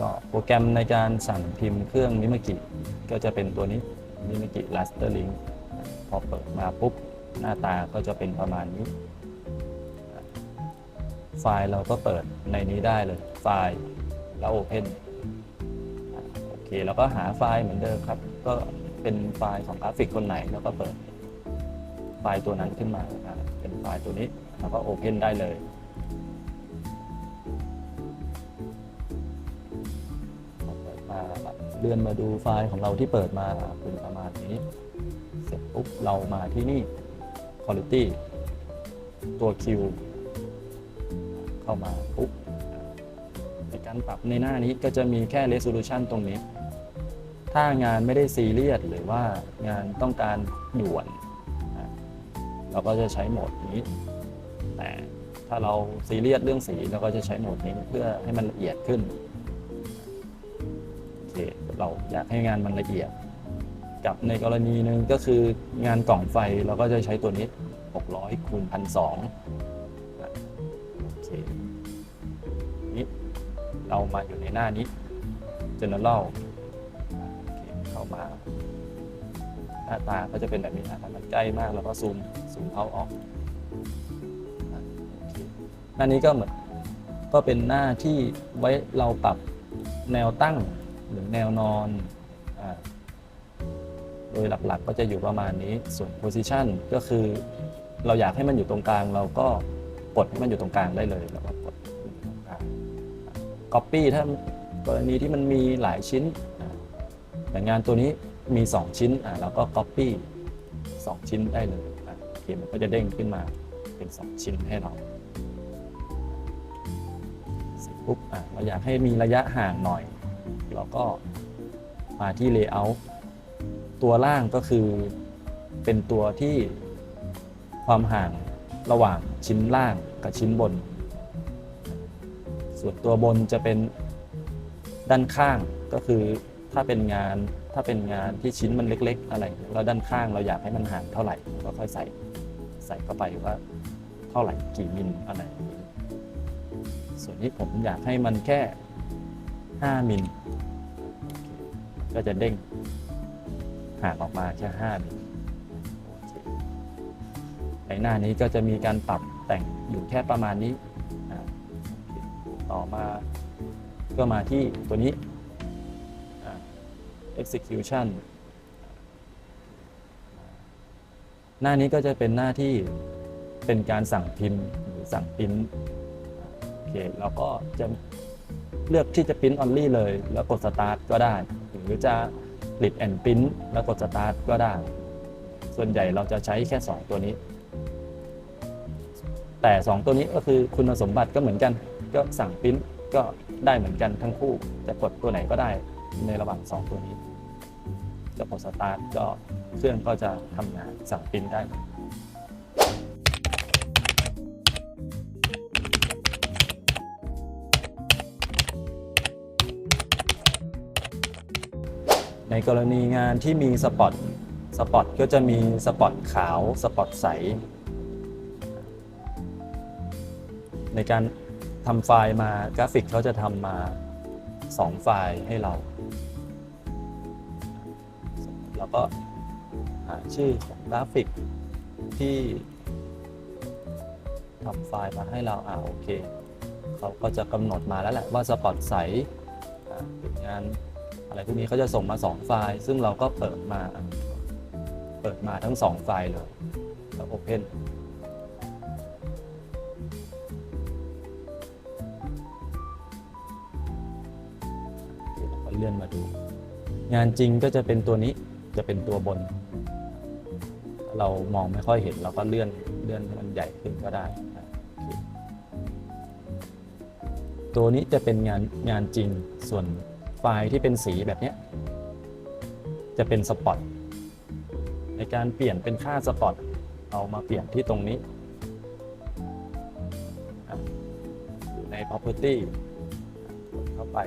ก็โปรแกรมในการสั่งพิมพ์เครื่องมิมกิก็จะเป็นตัวนี้มิมกิ Raster Link พอเปิดมาปุ๊บหน้าตาก็จะเป็นประมาณนี้ ไฟล์เราก็เปิดในนี้ได้เลย ไฟล์แล้ว Open อะโอเคแล้วก็หาไฟล์เหมือนเดิมครับ ก็เป็นไฟล์ของกราฟิกคนไหนแล้วก็เปิดไฟล์ตัวนั้นขึ้นมาเป็นไฟล์ตัวนี้แล้วก็ Open ได้เลย เลื่อนมาดูไฟล์ของเราที่เปิดมาเป็นประมาณนี้ เสร็จปุ๊บเรามาที่นี่ Quality ตัว Q เข้ามาปุ๊บในการปรับในหน้านี้ก็จะมีแค่ Resolution ตรงนี้ ถ้างานไม่ได้ซีเรียสหรือว่างานต้องการด่วน เราก็จะใช้โหมดนี้ แต่ถ้าเราซีเรียสเรื่องสีเราก็จะใช้โหมดนี้เพื่อให้มันละเอียดขึ้น เราอยากให้งานมันละเอียด กับในกรณีหนึ่งก็คืองานกล่องไฟเราก็จะใช้ตัวนี้ 600คูณ1,200โอเคนี่เรามาอยู่ในหน้านี้ general โอเคเข้ามา หน้าตาก็จะเป็นแบบนี้นะถ้ามันใกล้มากเราก็ซูมซูมเอาออกหน้านี้ก็เหมือนก็เป็นหน้าที่ไว้เราปรับแนวตั้ง หรือแนวนอนอโดยหลักๆก็จะอยู่ประมาณนี้ส่วน position ก็คือเราอยากให้มันอยู่ตรงกลาง เราก็กดให้มันอยู่ตรงกลางได้เลยแล้วก็กดตรงกลาง copy ถ้ากรณีที่มันมีหลายชิ้นอ่าแต่งานตัวนี้มี 2 ชิ้นเราก็ copy 2 ชิ้นได้เลยโอเคมันก็จะเด้งขึ้นมาเป็น 2 ชิ้นให้เราเสร็จปุ๊บเราอยากให้มีระยะห่างหน่อย เราก็มาที่ layout ตัวล่างก็คือเป็นตัวที่ความห่างระหว่างชิ้นล่างกับชิ้นบน ส่วนตัวบนจะเป็นด้านข้างก็คือถ้าเป็นงานถ้าเป็นงานที่ชิ้นมันเล็ก ๆ อะไรแล้วด้านข้างเราอยากให้มันห่างเท่าไหร่ก็ค่อยใส่ใส่เข้าไปว่าเท่าไหร่กี่มิลอะไรอย่างนี้ส่วนนี้ผมอยากให้มันแค่ 5มิลก็จะเด้งห่างออกมาแค่5มิลในหน้านี้ก็จะมีการปรับแต่งอยู่แค่ประมาณนี้ ต่อมาก็มาที่ตัวนี้ execution หน้านี้ก็จะเป็นหน้าที่เป็นการสั่งพิมพ์หรือสั่งปริ้นโอเคเราก็จะ เลือกที่จะปริ้น only เลย แล้วกด start ก็ได้ หรือจะ split and print แล้วกด start ก็ได้ ส่วนใหญ่เราจะใช้แค่ 2 ตัวนี้ แต่ 2 ตัวนี้ก็คือคุณสมบัติก็เหมือนกัน ก็สั่งปริ้นก็ได้เหมือนกันทั้งคู่จะกดตัวไหนก็ได้ในระหว่าง 2 ตัวนี้จะกดสตาร์ทก็เครื่องก็จะทำงานสั่งปริ้นได้ กรณีงานที่มีสปอตสปอตก็จะมีสปอตขาวสปอตใส ในการทำไฟล์มากราฟิกเขาจะทำมา 2 ไฟล์ให้เรา แล้วก็หาชื่อของกราฟิกที่ทำไฟล์มาให้เราอ่าโอเค เขาก็จะกำหนดมาแล้วแหละว่าสปอตใสเป็นงาน อะไรพวกนี้เขาจะส่งมา 2 ไฟล์ ซึ่งเราก็เปิดมา เปิดมาทั้ง 2 ไฟล์เลยแล้ว Open เดี๋ยวเราก็เลื่อนมาดู งานจริงก็จะเป็นตัวนี้จะเป็นตัวบน เรามองไม่ค่อยเห็นเราก็เลื่อนเลื่อนให้มันใหญ่ขึ้นก็ได้ ตัวนี้จะเป็นงานงานจริงส่วน ไฟที่เป็นสีแบบนี้จะเป็นสปอตในการเปลี่ยนเป็นค่าสปอตเอามาเปลี่ยนที่ตรงนี้ ใน property กดเข้าไป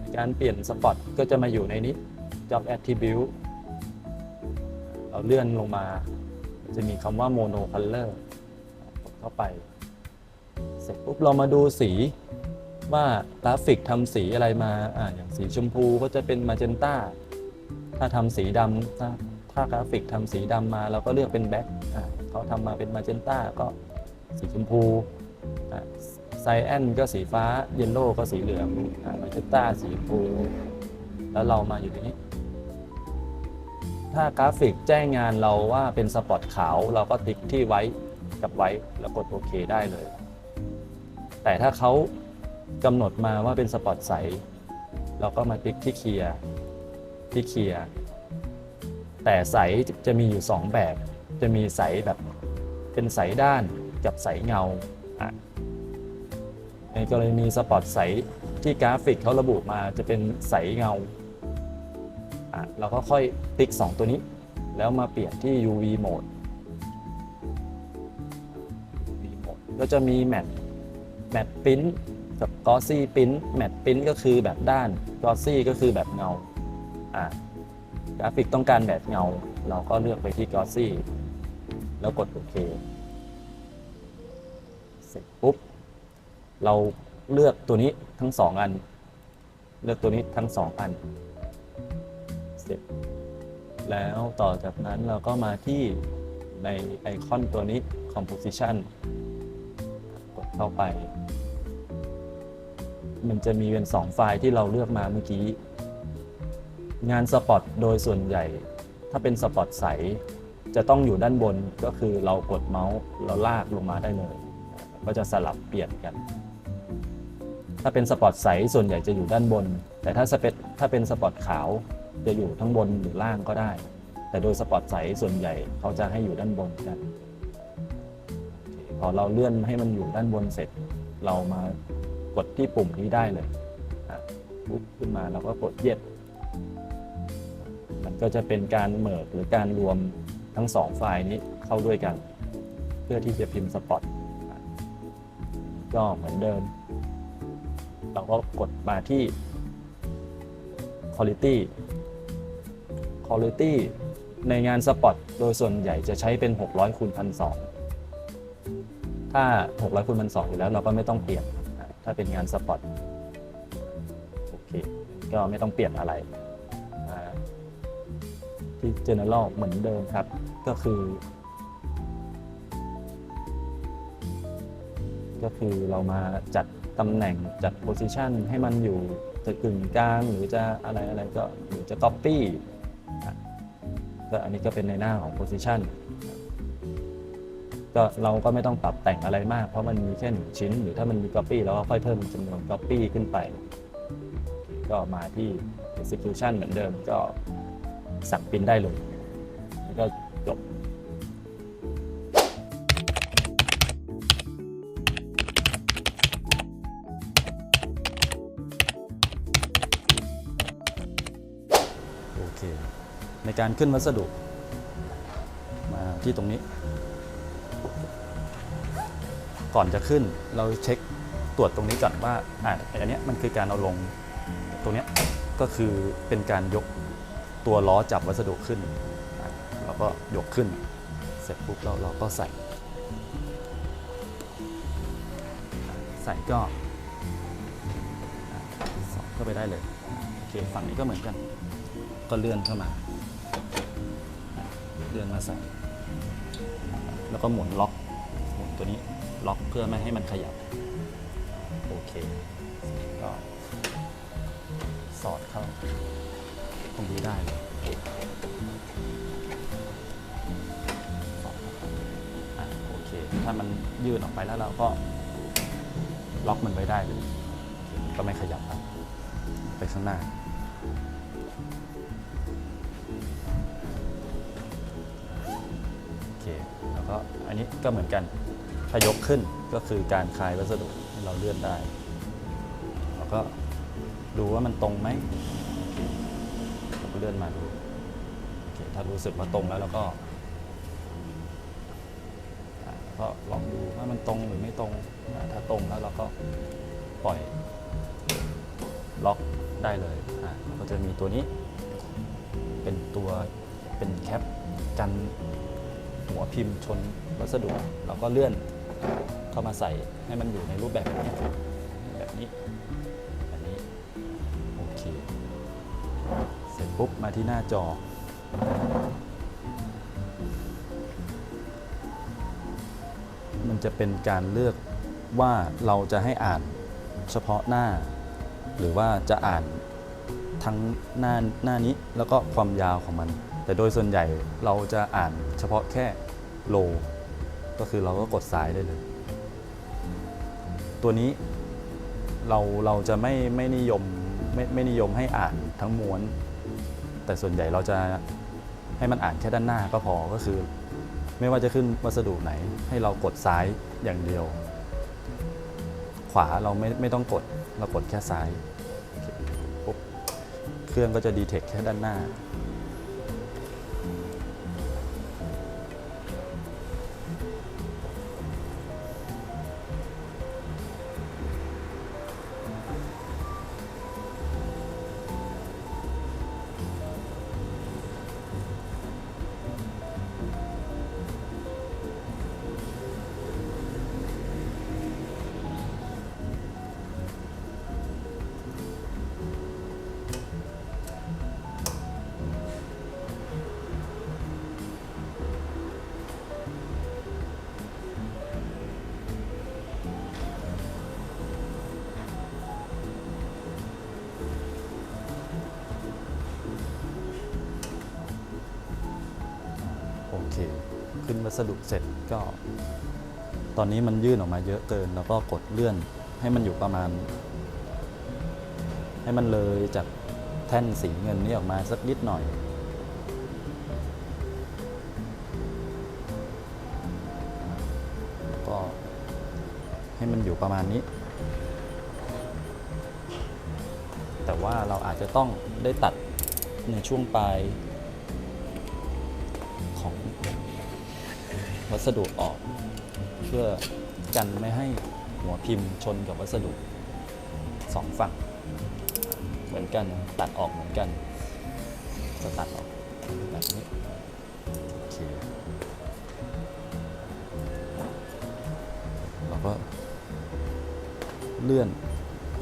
ในการเปลี่ยนสปอตก็จะมาอยู่ในนี้ job attribute เราเลื่อนลงมา จะมีคำว่า mono color เข้าไป เสร็จปุ๊บเรามาดูสี ว่ากราฟิกทำสีอะไรมาอ่าอย่างสีชมพูก็จะเป็นมาเจนต้าถ้าทำสีดำถ้าถ้ากราฟิกทำสีดำมาเราก็เลือกเป็นแบ็คอ่าเขาทำมาเป็นมาเจนต้าก็สีชมพูไซแอนก็สีฟ้าเยลโล่ก็สีเหลืองมาเจนต้าสีชมพูแล้วเรามาอยู่ตรงนี้ ถ้ากราฟิกแจ้งงานเราว่าเป็นสปอตขาว เราก็ติ๊กที่ไว้กับไว้แล้วกดโอเคได้เลย แต่ถ้าเขา กำหนดมาว่าเป็นสปอตใส เราก็มาติ๊กที่เคลียร์ที่เคลียร์แต่ใสจะมีอยู่ 2 แบบ จะมีใสแบบเป็นใสด้านกับใสเงา ในกรณีสปอตใสที่กราฟิกเขาระบุมาจะเป็นใสเงา เราก็ค่อยติ๊ก 2 ตัวนี้ แล้วมาเปลี่ยนที่ UV mode UV mode ก็จะมีแมทแมทปิ้น กับกอซี่ปิ้นแมทปิ้นก็คือแบบด้านกอซี่ก็คือแบบเงาอะกราฟิกต้องการแบบเงา เราก็เลือกไปที่กอซี่แล้วกดโอเค เสร็จปุ๊บ เราเลือกตัวนี้ทั้งสองอัน เลือกตัวนี้ทั้งสองอัน เสร็จ แล้วต่อจากนั้นเราก็มาที่ในไอคอนตัวนี้ composition กดเข้าไป มันจะมีเป็น 2 ไฟล์ที่เราเลือกมาเมื่อกี้ งานสปอตโดยส่วนใหญ่ ถ้าเป็นสปอตใส จะต้องอยู่ด้านบนก็คือเรากดเมาส์เราลากลงมาได้เลย ก็จะสลับเปลี่ยนกัน ถ้าเป็นสปอตใสส่วนใหญ่จะอยู่ด้านบน แต่ถ้าสเปถ้าเป็นสปอตขาวจะอยู่ทั้งบนหรือล่างก็ได้ แต่โดยสปอตใสส่วนใหญ่เขาจะให้อยู่ด้านบนกันพอเราเลื่อนให้มันอยู่ด้านบนเสร็จ เรามา กดที่ปุ่มนี้ได้เลยปุ๊บขึ้นมาเราก็กดเย็ดมันก็จะเป็นการเมิร์หรือการรวมทั้งสองไฟล์นี้เข้าด้วยกัน เพื่อที่จะพิมพ์สปอตก็เหมือนเดิม เราก็กดมาที่ Quality Quality ในงานสปอตโดยส่วนใหญ่จะใช้เป็น 600คูณ1,200ถ้า 600คูณ1,200อยู่แล้วเราก็ไม่ต้องเปลี่ยน ถ้าเป็นงานสปอตโอเค ก็ไม่ต้องเปลี่ยนอะไรอ่าที่ General เหมือนเดิมครับ ก็คือ ก็คือเรามาจัดตำแหน่งจัด position ให้มันอยู่จะกึ่งกลางหรือจะอะไรอะไรก็หรือจะ copy ก็อันนี้ก็เป็นในหน้าของ position ก็เราก็ไม่ต้องปรับแต่งอะไรมาก เพราะมันมีแค่หนึ่งชิ้น หรือถ้ามันมี copy เราก็ค่อยเพิ่มจำนวน copy ขึ้นไป ก็มาที่ execution เหมือนเดิมก็สั่งปิ้นได้เลยแล้วก็จบโอเค ในการขึ้นวัสดุ มาที่ตรงนี้ ก่อนจะขึ้น เราเช็คตรวจตรงนี้ก่อนว่าอ่าอันนี้มันคือการเอาลงตรงนี้ก็คือเป็นการยกตัวล้อจับวัสดุขึ้นเราก็ยกขึ้น เสร็จปุ๊บเราเราก็ใส่ ใส่ก็สอดเข้าไปได้เลยโอเคฝั่งนี้ก็เหมือนกัน ก็เลื่อนเข้ามา เลื่อนมาใส่ แล้วก็หมุนล็อกหมุนตัวนี้ ล็อกเพื่อไม่ให้มันขยับ โอเค ก็สอดเข้า ตรงนี้ได้เลยสอดเข้าอะโอเค ถ้ามันยืดออกไปแล้วเราก็ล็อกมันไว้ได้เลยก็ไม่ขยับครับไปข้างหน้า โอเค แล้วก็อันนี้ก็เหมือนกัน ถ้ายกขึ้นก็คือการคลายวัสดุให้เราเลื่อนได้แล้วก็ดูว่ามันตรงไหมเราก็เลื่อนมาดูโอเคถ้ารู้สึกว่าตรงแล้วเราก็ก็ลองดูว่ามันตรงหรือไม่ตรง ถ้าตรงแล้วเราก็ปล่อยล็อกได้เลยอ่าก็จะมีตัวนี้ เป็นตัวเป็นแคปกันหัวพิมพ์ชนวัสดุเราก็เลื่อน เข้ามาใส่ให้มันอยู่ในรูปแบบนี้แบบนี้แบบนี้โอเคเสร็จปุ๊บมาที่หน้าจอ มันจะเป็นการเลือกว่าเราจะให้อ่านเฉพาะหน้า หรือว่าจะอ่านทั้งหน้าหน้านี้แล้วก็ความยาวของมัน แต่โดยส่วนใหญ่เราจะอ่านเฉพาะแค่โล ก็คือเราก็กดซ้ายได้เลย ตัวนี้เราเราจะไม่ไม่นิยมไม่ไม่นิยมให้อ่านทั้งม้วน แต่ส่วนใหญ่เราจะให้มันอ่านแค่ด้านหน้าก็พอก็คือ ไม่ว่าจะขึ้นวัสดุไหน ให้เรากดซ้ายอย่างเดียว ขวาเราไม่ไม่ต้องกดเรากดแค่ซ้ายโอเคปุ๊บเครื่องก็จะดีเทคแค่ด้านหน้า สดุเสร็จก็ ตอนนี้มันยื่นออกมาเยอะเกิน แล้วก็กดเลื่อนให้มันอยู่ประมาณ ให้มันเลยจากแท่นสีเงินนี้ออกมาสักนิดหน่อย ก็ให้มันอยู่ประมาณนี้ แต่ว่าเราอาจจะต้องได้ตัดในช่วงปลาย วัสดุออก เพื่อกันไม่ให้หัวพิมพ์ชนกับวัสดุสองฝั่ง เหมือนกันตัดออกเหมือนกัน จะตัดออกแบบนี้โอเคเราก็เลื่อน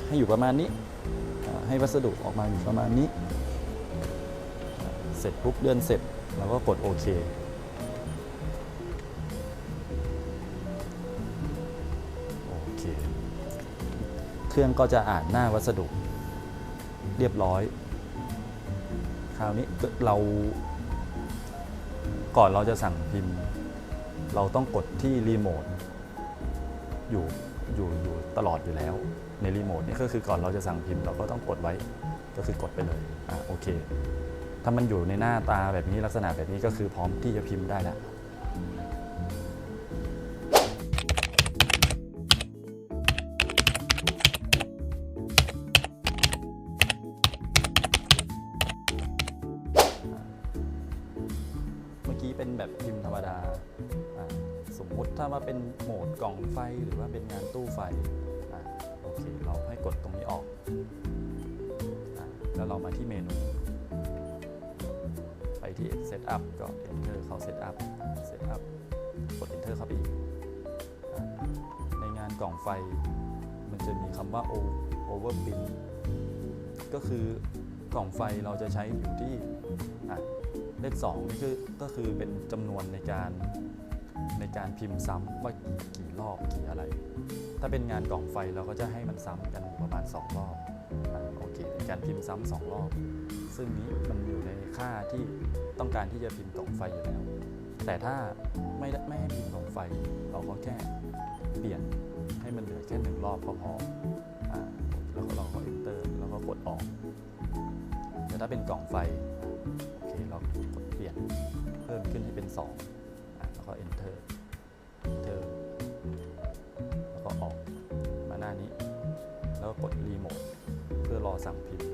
ให้อยู่ประมาณนี้ ให้วัสดุออกมาอยู่ประมาณนี้ เสร็จปุ๊บเลื่อนเสร็จเราก็กดโอเค เคเครื่องก็จะอ่านหน้าวัสดุเรียบร้อย คราวนี้เราก่อนเราจะสั่งพิมพ์ เราต้องกดที่รีโมทอยู่อยู่อยู่ตลอดอยู่แล้ว ในรีโมทนี่ก็คือก่อนเราจะสั่งพิมพ์ เราก็ต้องกดไว้ก็คือกดไปเลยอะโอเค ถ้ามันอยู่ในหน้าตาแบบนี้ลักษณะแบบนี้ก็คือพร้อมที่จะพิมพ์ได้แล้ว สมมุติถ้ามาเป็นโหมดกล่องไฟหรือว่าเป็นงานตู้ไฟอะโอเค เราให้กดตรงนี้ออกอะแล้วเรามาที่เมนู ไปที่ Setup ก็ Enter เข้า Setup Setup กด Enter เข้าไปอีกในงานกล่องไฟ มันจะมีคำว่า Overprint ก็คือกล่องไฟเราจะใช้อยู่ที่เลข2นี่คือก็คือเป็นจำนวนในการ ในการพิมพ์ซ้ำว่ากี่รอบกี่อะไร ถ้าเป็นงานกล่องไฟเราก็จะให้มันซ้ำกันอยู่ประมาณ 2 รอบโอเคเป็นการพิมพ์ซ้ำสองรอบ ซึ่งนี้มันอยู่ในค่าที่ต้องการที่จะพิมพ์กล่องไฟอยู่แล้ว แต่ถ้าไม่ได้ไม่ให้พิมพ์กล่องไฟ เราก็แค่เปลี่ยนให้มันเหลือแค่หนึ่งรอบก็พออแล้วก็เราก็ enter แล้วก็กดออก แต่ถ้าเป็นกล่องไฟโอเคเรากดเปลี่ยนเพิ่มขึ้นให้เป็น2อะ แล้วก็ enter enter แล้วก็ออกมาหน้านี้ แล้วก็กดรีโมทเพื่อรอสั่งพิมพ์